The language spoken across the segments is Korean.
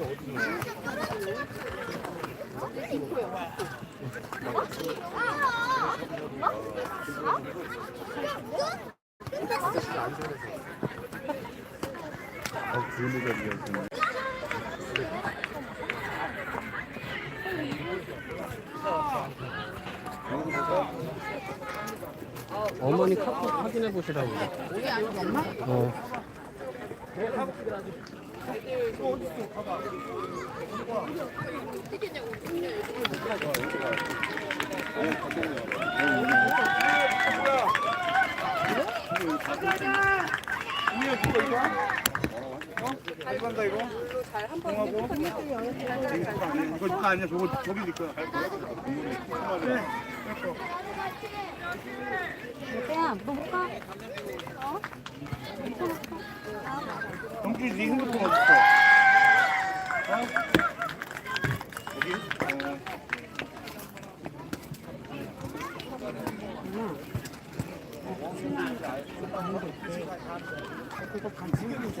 어, 이어지네. 어머니 카톡 확인해 보시라고. 어. 간다 이거. 공하고. 이거 이거 아니야. 저거 저기 네거 야. 네 어디 있어? 어? 여기? 어. 섞어 뛰는 거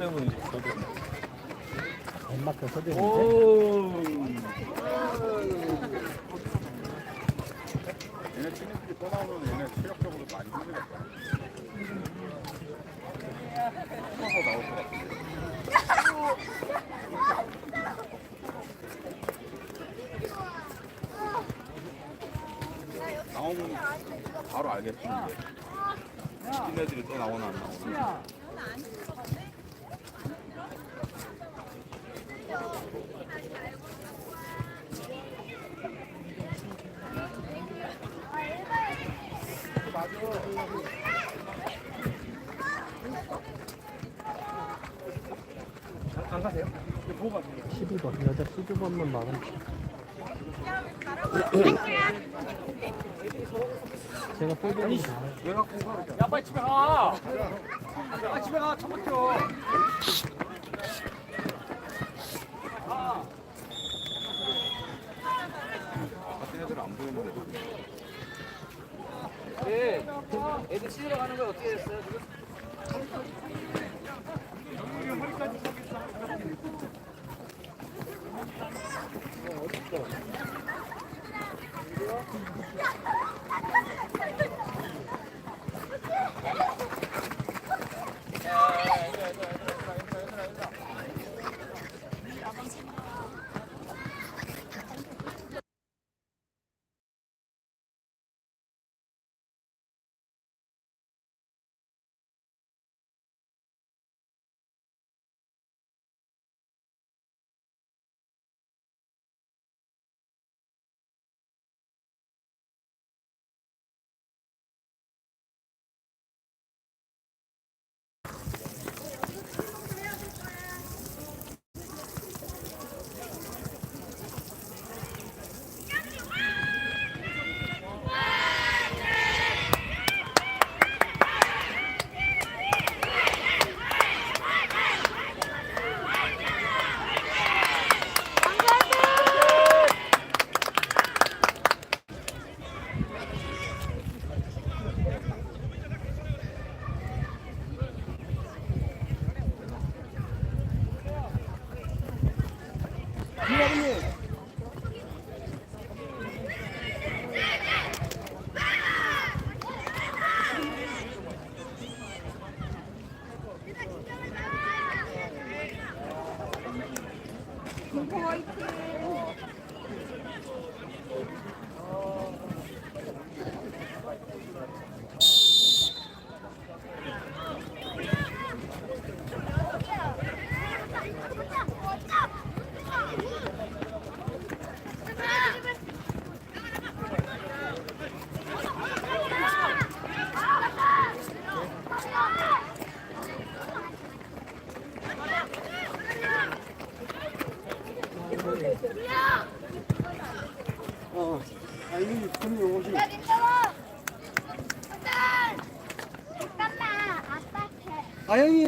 대문이지 서대문. 안 막혀 서대는데 오. 얘네 친구들이 떠나오면 얘네 체력적으로 많이 힘들겠다. 숨어서 나올 것 같은데. 나오면 바로 알겠지. 이제. 애들이 또 나오나 안 나오나. 안 가세요? 보고 가세요. 12번 여자 12번만 막으면 제가 가? 야 빨리 집에 가. 빨리 집에 가. 처먹혀. 같은 애들 안 보이는데. 네. 애들 치즈러 가는 거 어떻게 됐어요?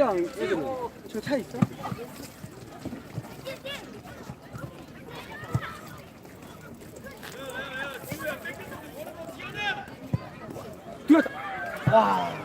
아영이랑 애들은 저차 있어? 들었다. 와.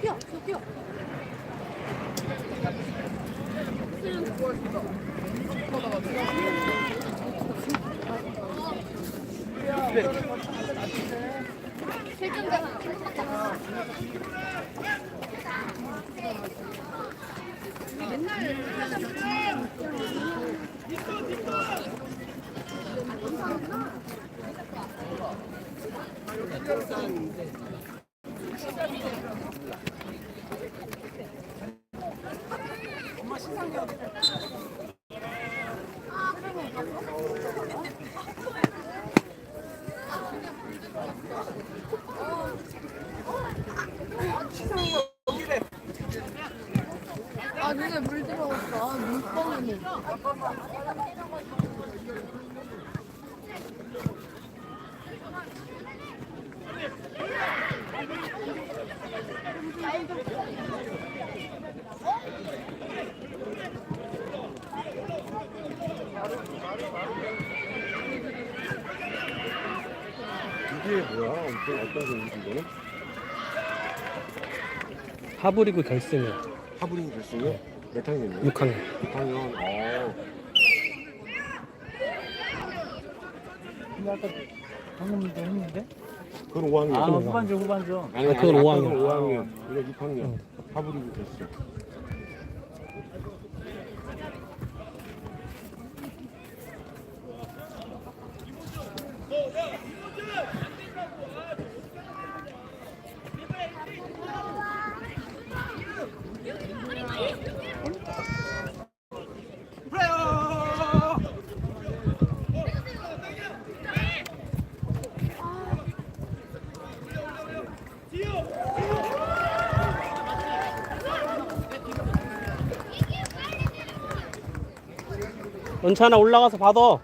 뛰어, 뛰어. 아, 눈에 물 들어갔어. 아, 물방울이. 이게 하브리그 결승에 하브링 결승이요? 몇 학년이요? 6학년. 6학년. 어. 근데 아까 방금도 했는데? 그건 5학년. 아, 그건 후반전, 후반전. 아니, 아, 그건 아니, 5학년. 아까는 5학년. 이거 6학년. 응. 하브링 결승. 은찬아 올라가서 받아.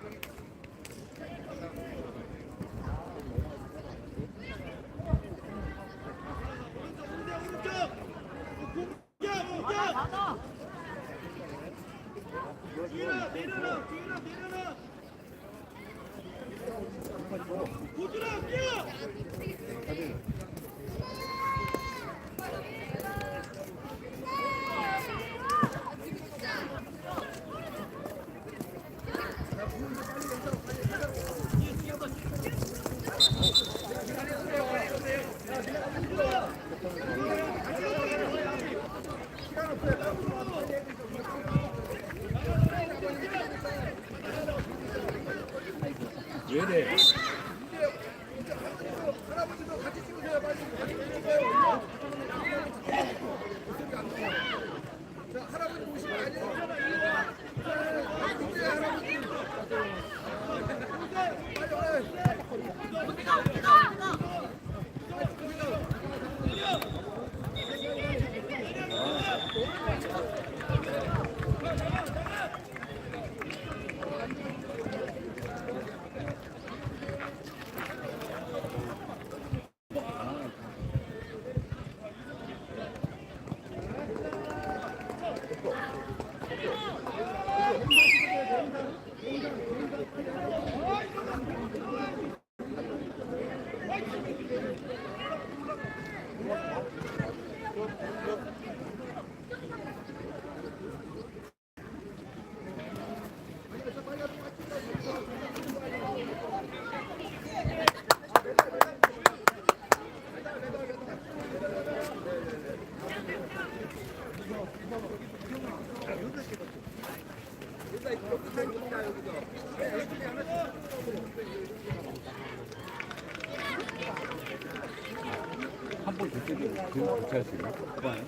교체할 수 있나? 그거는?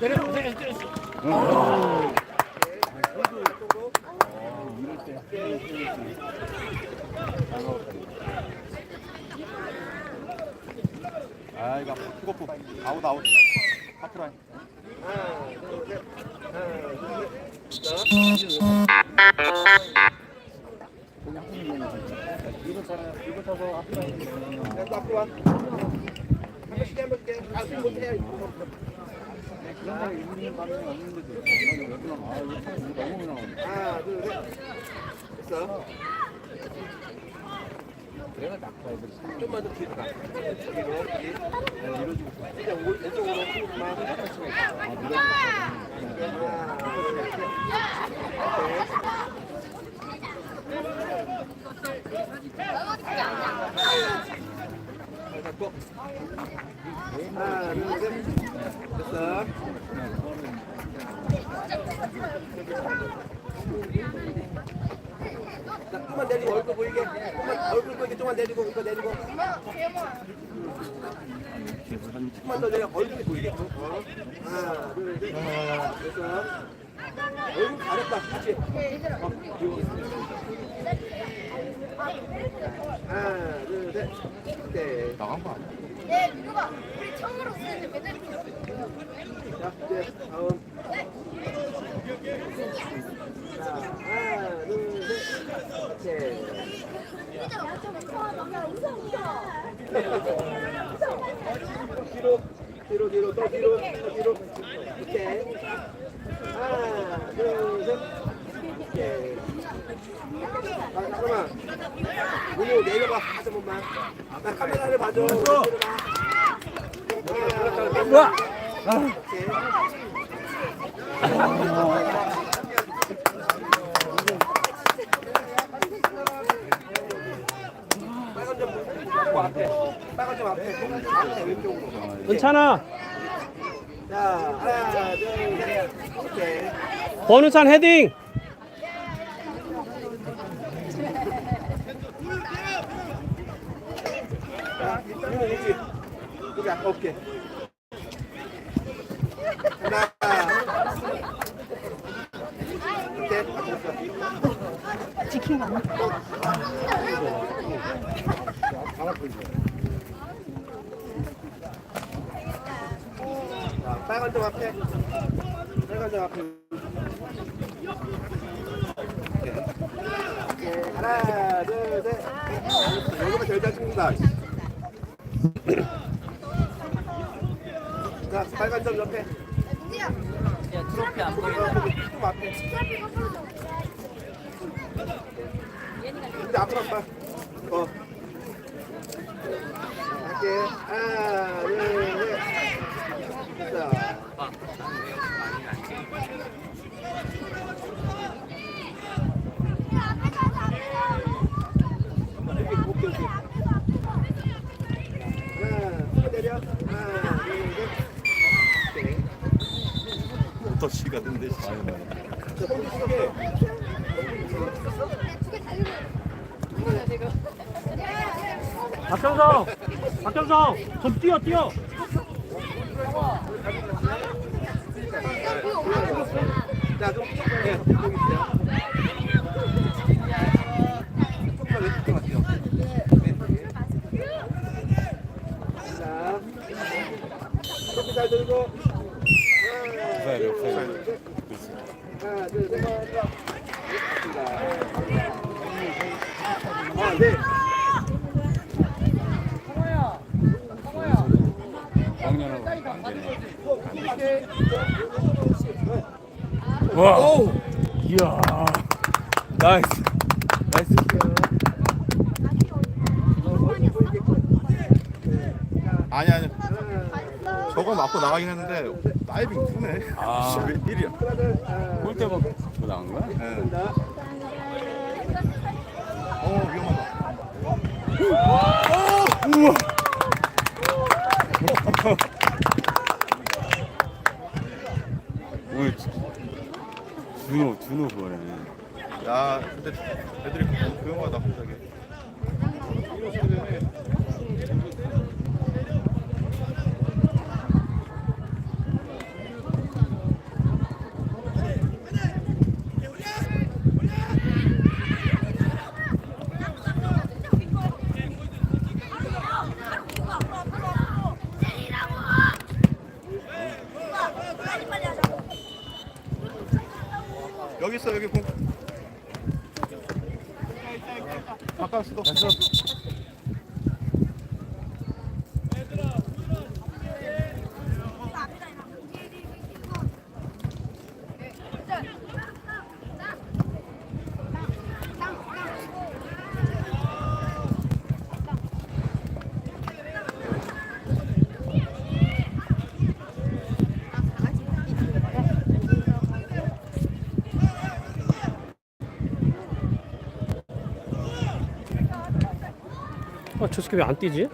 내려 내려 때렸어. 이럴 때 아 이거 푸고프 아웃 아웃 하프라인 거기 하프라인 이거 차라 이거 타서 하프라인 야, 앞으로 와. 한 번씩 해볼게. 아, 못해. 그런 거 있는 반응이 없는데도 나는 왜 그냥 아 이거 참 이거 너무 그냥 하나, 둘, 셋. 됐어. 내가 낙타야 돼 좀만 더 뒤로 가. 뒤로, 뒤로. 이제 오- 왼쪽으로 조금만. 좀만 내리고 얼굴 보이게. 얼굴 보이게 좀만 내리고 이거 내리고. 좀만 더. 어. 어? 네, 이제 다음. 둘, 셋. 오케이. 뒤로, 뒤로, 뒤로, 또 뒤로, 또 뒤로. 오케이. 하나, 둘, 셋. 오케이. 아, 잠깐만. 문호 내려봐, 한 번만. 나 카메라를 봐줘. 내려봐. 하나, 오케이. 빨간 점 앞에. 빨간 점 앞에. 앞에 왼쪽으로. 은찬아, 자, 하나, 둘, 셋. 오케이. 권우찬 헤딩. 자, 이거 여기. 여기 아까 오케이. 하나. 오케이. 됐어. 지킨 거 아니야? 자, 빨간 점 앞에. 빨간 점 앞에. 오케이. 하나, 둘, 셋. 알겠어. 여기만 제일 잘 찍는다. 자, 빨간 점 옆에. 누구야? 야 트로피 안 보인다. 좀 앞에. 트래픽 거꾸로 줘. 이제 앞으로 한 번. 어. 할게. 하나, 둘, 셋. 자. 앞에 가서 앞에 가. 이렇게 높게 이렇게. 하나, 손 내려. 하나, 둘, 셋. 오케이. 지금? 박경성! 박경성! 좀 뛰어, 뛰어! 자, 좀, 있어요. 조금만 왼쪽에 갈게요. 네. 자, 이렇게 잘 들고. 하나, 둘, 셋. 하나, 둘, 셋. 자. 아, 네. 와. 이야. 나이스. 나이스. 아니 아니. 저거 맞고 나가긴 했는데 다이빙 뜨네. 아. 일이야? 아, 골대 먹고 나간 거야? 네. 자. 어 위험하다. 오늘 준호 준호 그거네. 야 근데 애들이 너무 조용하다 갑자기 있어 여기 공. 가까울 수도. 아, 저 새끼 왜 안 뛰지?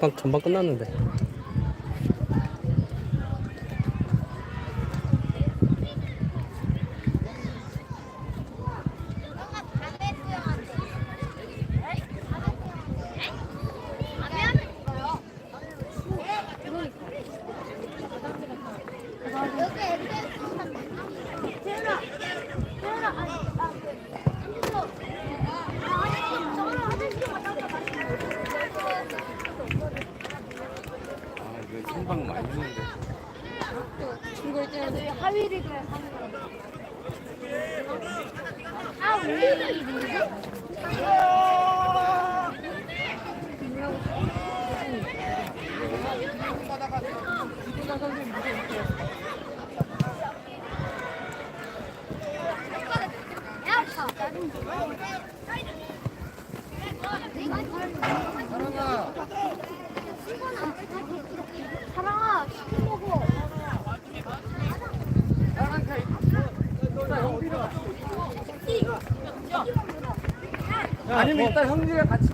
약간 전방 끝났는데. 아니면 일단 형들이랑 같이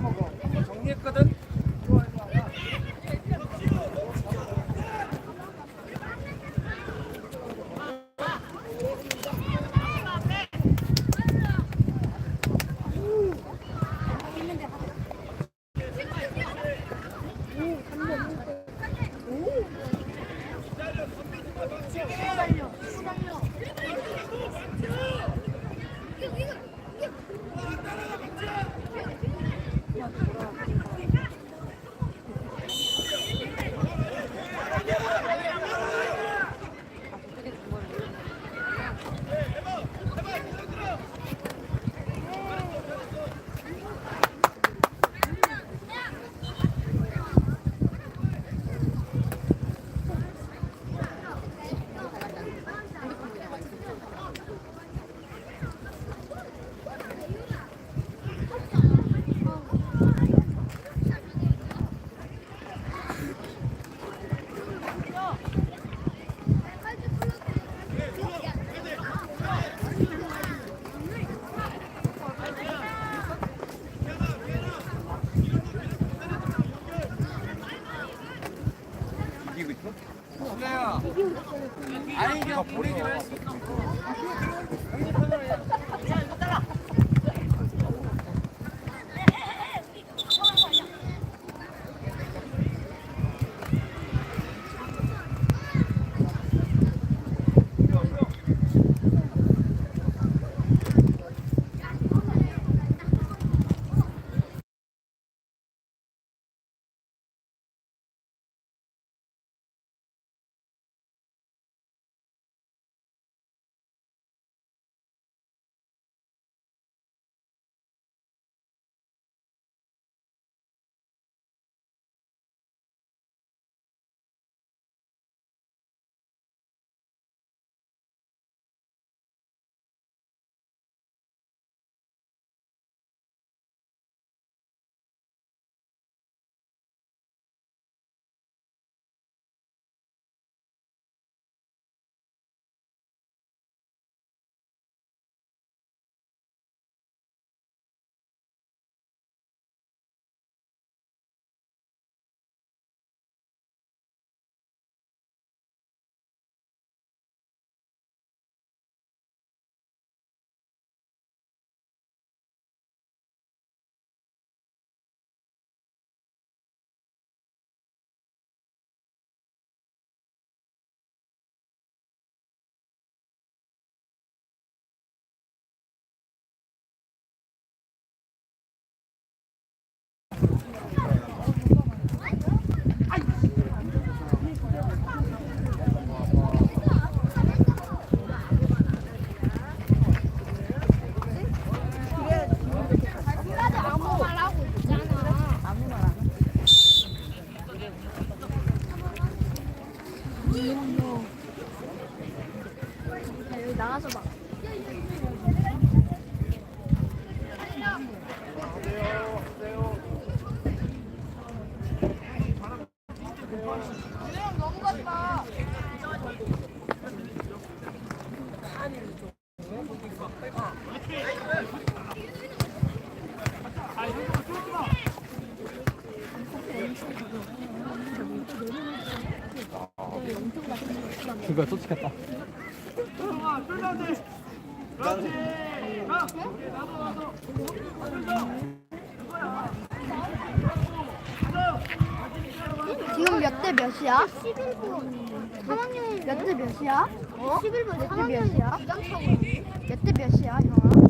Thank you. 이걸 또 찍혔다. 지금 몇 대 몇이야? 11번 3학년 몇 대 몇이야? 어? 11번 3학년 몇대 몇이야, 형아?